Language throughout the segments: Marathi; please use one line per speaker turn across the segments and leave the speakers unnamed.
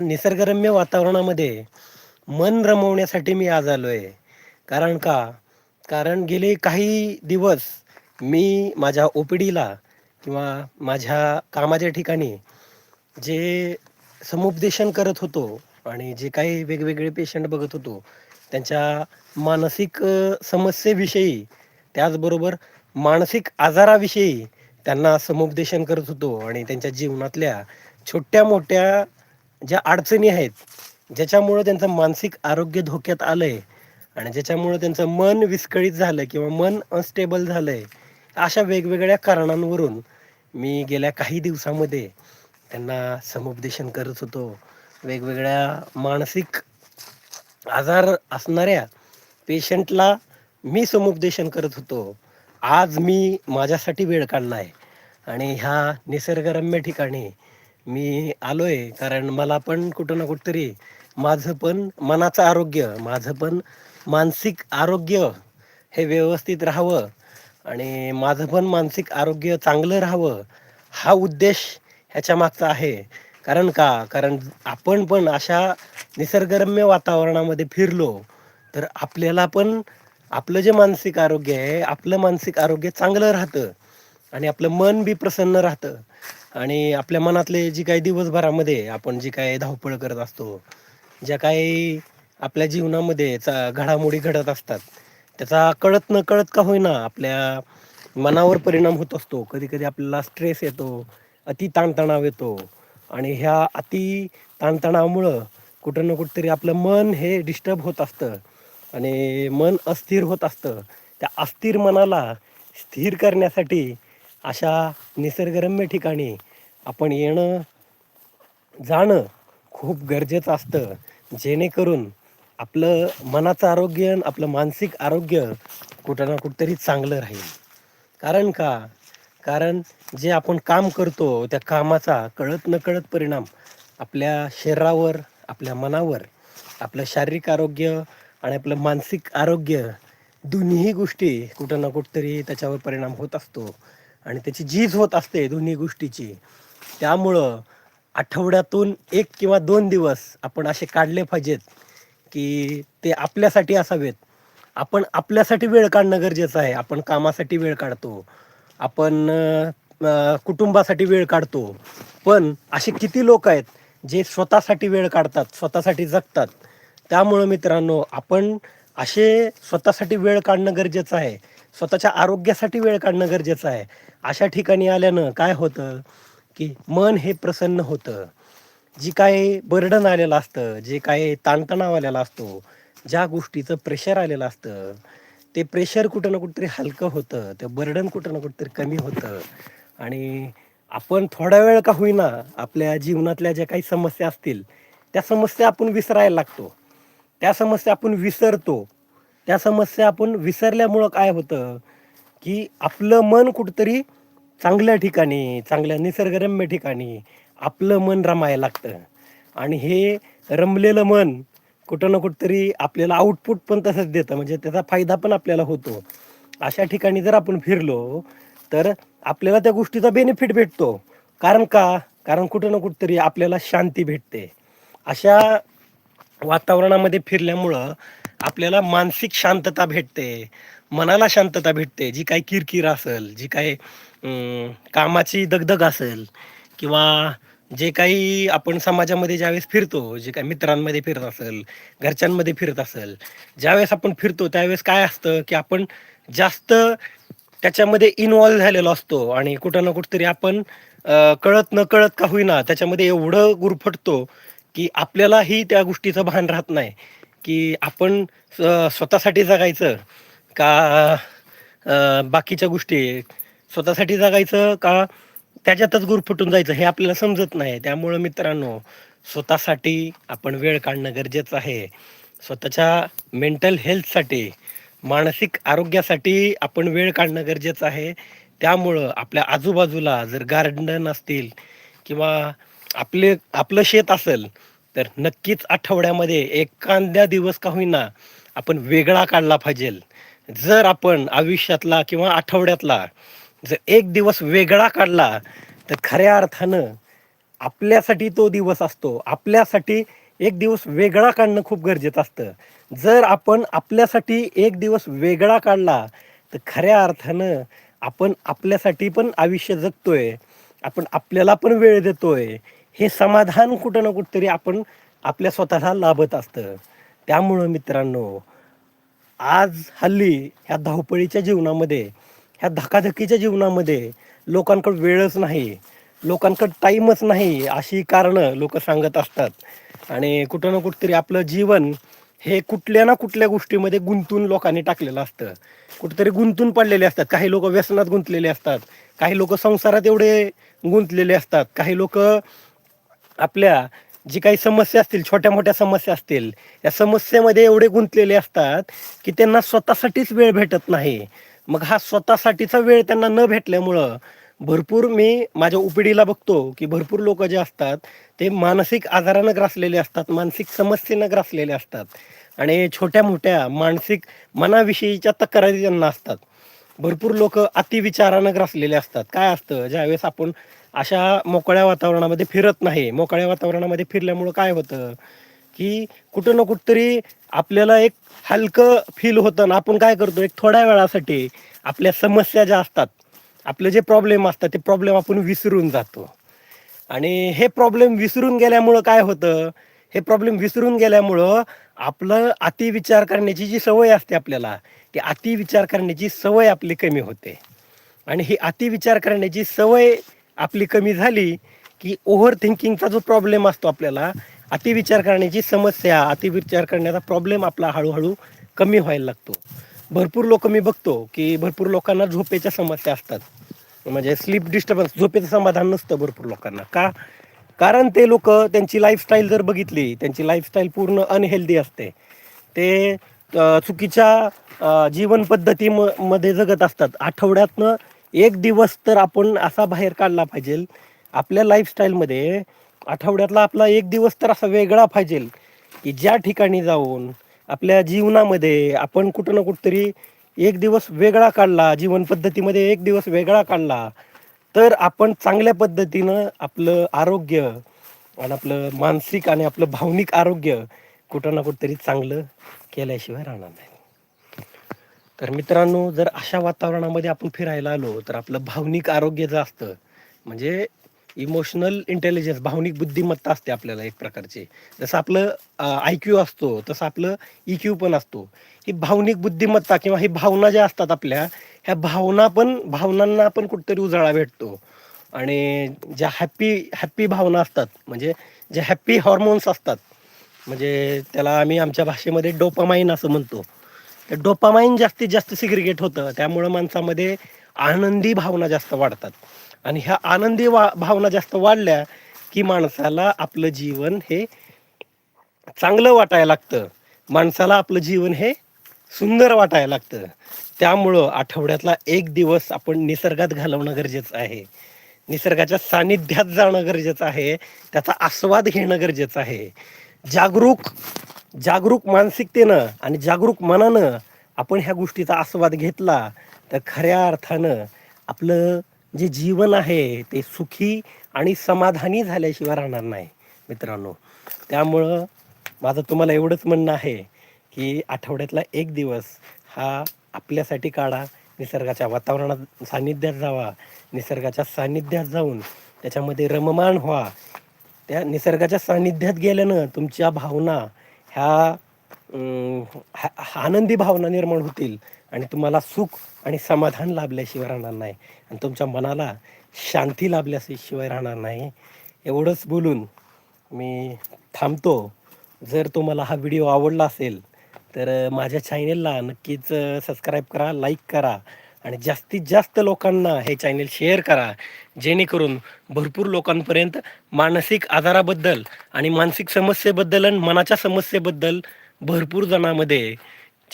निसर्गरम्य वातावरणामध्ये मन रमवण्यासाठी मी आज आलो आहे कारण का? कारण गेले काही दिवस मी माझ्या ओ पी डीला किंवा माझ्या कामाच्या ठिकाणी जे समुपदेशन करत होतो आणि जे काही वेगवेगळे पेशंट बघत होतो त्यांच्या मानसिक समस्येविषयी त्याचबरोबर मानसिक आजाराविषयी त्यांना समुपदेशन करत होतो आणि त्यांच्या जीवनातल्या छोट्या मोठ्या ज्या अडचणी आहेत ज्याच्यामुळं त्यांचं मानसिक आरोग्य धोक्यात आलंय आणि ज्याच्यामुळं त्यांचं मन विस्कळीत झालं किंवा मन अनस्टेबल झालंय अशा वेगवेगळ्या कारणांवरून मी गेल्या काही दिवसामध्ये त्यांना समुपदेशन करत होतो. वेगवेगळ्या मानसिक आजार असणाऱ्या पेशंटला मी समुपदेशन करत होतो. आज मी माझ्यासाठी वेळ काढला आहे आणि ह्या निसर्गरम्य ठिकाणी मी आलोय कारण मला पण कुठं ना कुठंतरी माझं पण मनाचं आरोग्य माझं पण मानसिक आरोग्य हे व्यवस्थित राहावं आणि माझं पण मानसिक आरोग्य चांगलं राहावं हा उद्देश ह्याच्या मागचा आहे. कारण का? कारण आपण पण अशा निसर्गरम्य वातावरणामध्ये फिरलो तर आपल्याला पण आपलं जे मानसिक आरोग्य आहे आपलं मानसिक आरोग्य चांगलं राहतं आणि आपलं मन बी प्रसन्न राहतं. आणि आपल्या मनातले जी काही दिवसभरामध्ये आपण जी काही धावपळ करत असतो ज्या काही आपल्या जीवनामध्ये चा घडामोडी घडत असतात त्याचा कळत न कळत का होईना आपल्या मनावर परिणाम होत असतो. कधी कधी आपल्याला स्ट्रेस येतो अति ताणतणाव येतो आणि ह्या अति ताणतणावामुळं कुठं ना कुठंतरी आपलं मन हे डिस्टर्ब होत असतं आणि मन अस्थिर होत असतं. त्या अस्थिर मनाला स्थिर करण्यासाठी अशा निसर्गरम्य ठिकाणी आपण येणं जाणं खूप गरजेचं असतं. जेणेकरून आपलं मनाचं आरोग्य आणि आपलं मानसिक आरोग्य कुठं ना कुठंतरी चांगलं राहील. कारण का? कारण जे आपण काम करतो त्या कामाचा कळत न कळत परिणाम आपल्या शरीरावर आपल्या मनावर आपलं शारीरिक आरोग्य आणि आपलं मानसिक आरोग्य दोन्ही गोष्टी कुठं ना कुठंतरी त्याच्यावर परिणाम होत असतो. आणि त्याची झीज होत असते दोन्ही गोष्टीची. त्यामुळं आठवड्यातून एक किंवा दोन दिवस आपण असे काढले पाहिजेत की ते आपल्यासाठी असावेत. आपण आपल्यासाठी वेळ काढणं गरजेचं आहे. आपण कामासाठी वेळ काढतो. आपण कुटुंबासाठी वेळ काढतो. पण असे किती लोक आहेत जे स्वतःसाठी वेळ काढतात स्वतःसाठी जगतात. त्यामुळं मित्रांनो आपण असे स्वतःसाठी वेळ काढणं गरजेचं आहे स्वतःच्या आरोग्यासाठी वेळ काढणं गरजेचं आहे. अशा ठिकाणी आल्यानं काय होतं की मन हे प्रसन्न होतं. जी काय बर्डन आलेलं असतं जे काय ताणतणाव आलेला असतो ज्या गोष्टीचं प्रेशर आलेलं असतं ते प्रेशर कुठं ना कुठंतरी हलकं होतं ते बर्डन कुठं ना कुठंतरी कमी होतं. आणि आपण थोडा वेळ का होईना आपल्या जीवनातल्या ज्या काही समस्या असतील त्या समस्या आपण विसरायला लागतो. त्या समस्या आपण विसरतो. त्या समस्या आपण विसरल्यामुळं काय होतं की आपलं मन कुठंतरी चांगल्या ठिकाणी चांगल्या निसर्गरम्य ठिकाणी आपलं मन रमायला लागतं. आणि हे रमलेलं मन कुठं ना कुठंतरी आपल्याला आउटपुट पण तसंच देतं. म्हणजे त्याचा फायदा पण आपल्याला होतो. अशा ठिकाणी जर आपण फिरलो तर आपल्याला त्या गोष्टीचा बेनिफिट भेटतो. कारण का? कारण कुठं ना कुठंतरी आपल्याला शांती भेटते. अशा वातावरणामध्ये फिरल्यामुळं आपल्याला मानसिक शांतता भेटते मनाला शांतता भेटते जी काही किरकिर असेल जी काही अं, कामाची दगदग असेल किंवा जे काही आपण समाजामध्ये ज्यावेळेस फिरतो जे काही मित्रांमध्ये फिरत असेल घरच्यांमध्ये फिरत असेल ज्यावेळेस आपण फिरतो त्यावेळेस काय असतं की आपण जास्त त्याच्यामध्ये इन्वॉल्व्ह झालेलो असतो आणि कुठं ना कुठंतरी आपण कळत न कळत का होईना त्याच्यामध्ये एवढं गुरफटतो की आपल्यालाही त्या गोष्टीचं भान राहत नाही. की आपण स्वतःसाठी जगायचं का बाकीच्या गोष्टी स्वतःसाठी जगायचं का त्याच्यातच गुरफटून जायचं हे आपल्याला समजत नाही. त्यामुळं मित्रांनो स्वतःसाठी आपण वेळ काढणं गरजेचं आहे. स्वतःच्या मेंटल हेल्थसाठी मानसिक आरोग्यासाठी आपण वेळ काढणं गरजेचं आहे. त्यामुळं आपल्या आजूबाजूला जर गार्डन असतील किंवा आपले आपलं शेत असेल तर नक्कीच आठवड्यामध्ये एखाद्या दिवस का होईना आपण वेगळा काढला पाहिजे. जर आपण आयुष्यातला किंवा आठवड्यातला जर एक दिवस वेगळा काढला तर खऱ्या अर्थानं आपल्यासाठी तो दिवस असतो. आपल्यासाठी एक दिवस वेगळा काढणं खूप गरजेचं असतं. जर आपण आपल्यासाठी एक दिवस वेगळा काढला तर खऱ्या अर्थानं आपण आपल्यासाठी पण आयुष्य जगतोय. आपण आपल्याला पण वेळ देतोय. हे समाधान कुठं ना कुठंतरी आपण आपल्या स्वतःला लाभत असतं. त्यामुळं मित्रांनो आज हल्ली ह्या धावपळीच्या जीवनामध्ये ह्या धकाधकीच्या जीवनामध्ये लोकांकडे वेळच नाही लोकांकडे टाईमच नाही अशी कारणं लोक सांगत असतात. आणि कुठं ना कुठंतरी आपलं जीवन हे कुठल्या ना कुठल्या गोष्टीमध्ये गुंतून लोकांनी टाकलेलं असतं. कुठेतरी गुंतून पडलेले असतात. काही लोक व्यसनात गुंतलेले असतात. काही लोक संसारात एवढे गुंतलेले असतात. काही लोक आपल्या जी काही समस्या असतील छोट्या मोठ्या समस्या असतील या समस्येमध्ये एवढे गुंतलेले असतात की त्यांना स्वतःसाठीच वेळ भेटत नाही. मग हा स्वतःसाठीचा वेळ त्यांना न भेटल्यामुळं भरपूर मी माझ्या उपिडीला बघतो की भरपूर लोक जे असतात ते मानसिक आजारानं ग्रासलेले असतात मानसिक समस्येनं ग्रासलेले असतात आणि छोट्या मोठ्या मानसिक मनाविषयीच्या तक्रारी त्यांना असतात. भरपूर लोक अतिविचारानं ग्रासलेले असतात. काय असतं? ज्यावेळेस आपण अशा मोकळ्या वातावरणामध्ये फिरत नाही. मोकळ्या वातावरणामध्ये फिरल्यामुळं काय होतं? की कुठं ना कुठंतरी आपल्याला एक हलकं फील होतं ना आपण काय करतो? एक थोड्या वेळासाठी आपल्या समस्या ज्या असतात आपले जे प्रॉब्लेम असतात ते प्रॉब्लेम आपण विसरून जातो. आणि हे प्रॉब्लेम विसरून गेल्यामुळं काय होतं? हे प्रॉब्लेम विसरून गेल्यामुळं आपलं अतिविचार करण्याची जी सवय असते आपल्याला ती अतिविचार करण्याची सवय आपली कमी होते. आणि ही अतिविचार करण्याची सवय आपली कमी झाली की ओव्हर थिंकिंगचा जो प्रॉब्लेम असतो आपल्याला अतिविचार करण्याची समस्या अतिविचार करण्याचा प्रॉब्लेम आपला हळूहळू कमी व्हायला लागतो. भरपूर लोक मी बघतो की भरपूर लोकांना झोपेच्या समस्या असतात. म्हणजे स्लीप डिस्टर्बन्स झोपेचं समाधान नसतं भरपूर लोकांना. का? कारण ते लोक त्यांची लाईफस्टाईल जर बघितली त्यांची लाईफस्टाईल पूर्ण अनहेल्दी असते. ते चुकीच्या जीवनपद्धती जीवन म मध्ये जगत असतात. आठवड्यातनं एक दिवस तर आपण असा बाहेर काढला पाहिजे. आपल्या लाईफस्टाईलमध्ये आठवड्यातला आपला एक दिवस तर असा वेगळा पाहिजे की ज्या ठिकाणी जाऊन आपल्या जीवनामध्ये आपण कुठं ना कुठंतरी एक दिवस वेगळा काढला जीवन पद्धतीमध्ये एक दिवस वेगळा काढला तर आपण चांगल्या पद्धतीनं आपलं आरोग्य आणि आपलं मानसिक आणि आपलं भावनिक आरोग्य कुठं ना कुठंतरी चांगलं केल्याशिवाय राहणार नाही. तर मित्रांनो जर अशा वातावरणामध्ये आपण फिरायला आलो तर आपलं भावनिक आरोग्य जे असतं म्हणजे इमोशनल इंटेलिजन्स भावनिक बुद्धिमत्ता असते आपल्याला एक प्रकारची. जसं आपलं आय क्यू असतो तसं आपलं ई क्यू पण असतो. ही भावनिक बुद्धिमत्ता किंवा ही भावना ज्या असतात आपल्या ह्या भावना पण भावनांना आपण कुठेतरी उजाळा भेटतो. आणि ज्या हॅप्पी हॅप्पी भावना असतात म्हणजे जे हॅप्पी हॉर्मोन्स असतात म्हणजे त्याला आम्ही आमच्या भाषेमध्ये डोपामाइन असं म्हणतो. डोपामाइन जास्तीत जास्त सिग्रिगेट होतं. त्यामुळं माणसामध्ये आनंदी भावना जास्त वाढतात. आणि ह्या आनंदी वा भावना जास्त वाढल्या की माणसाला आपलं जीवन हे चांगलं वाटायला लागतं. माणसाला आपलं जीवन हे सुंदर वाटायला लागतं. त्यामुळं आठवड्यातला एक दिवस आपण निसर्गात घालवणं गरजेचं आहे. निसर्गाच्या सानिध्यात जाणं गरजेचं आहे. त्याचा आस्वाद घेणं गरजेचं आहे. जागरूक जागरूक मानसिकतेनं आणि जागरूक मनानं आपण ह्या गोष्टीचा आस्वाद घेतला तर खऱ्या अर्थानं आपलं जे जीवन आहे ते सुखी आणि समाधानी झाल्याशिवाय राहणार नाही मित्रांनो. त्यामुळं माझं तुम्हाला एवढंच म्हणणं आहे की आठवड्यातला एक दिवस हा आपल्यासाठी काढा निसर्गाच्या वातावरणात सान्निध्यात जावा निसर्गाच्या सान्निध्यात जाऊन त्याच्यामध्ये रममाण व्हा. त्या निसर्गाच्या सान्निध्यात गेल्यानं तुमच्या भावना ह्या आनंदी भावना निर्माण होतील आणि तुम्हाला सुख आणि समाधान लाभल्याशिवाय राहणार नाही. आणि तुमच्या मनाला शांती लाभल्याशिवाय राहणार नाही. एवढंच बोलून मी थांबतो. जर तुम्हाला हा व्हिडिओ आवडला असेल तर माझ्या चॅनेलला नक्कीच सबस्क्राईब करा लाईक करा आणि जास्तीत जास्त लोकांना हे चॅनेल शेअर करा. जेणेकरून भरपूर लोकांपर्यंत मानसिक आजाराबद्दल आणि मानसिक समस्येबद्दल आणि मनाच्या समस्येबद्दल भरपूर जणांमध्ये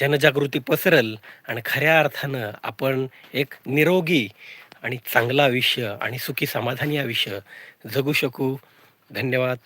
जनजागृती पसरल आणि खऱ्या अर्थानं आपण एक निरोगी आणि चांगलं आयुष्य आणि सुखी समाधानी आयुष्य जगू शकू. धन्यवाद.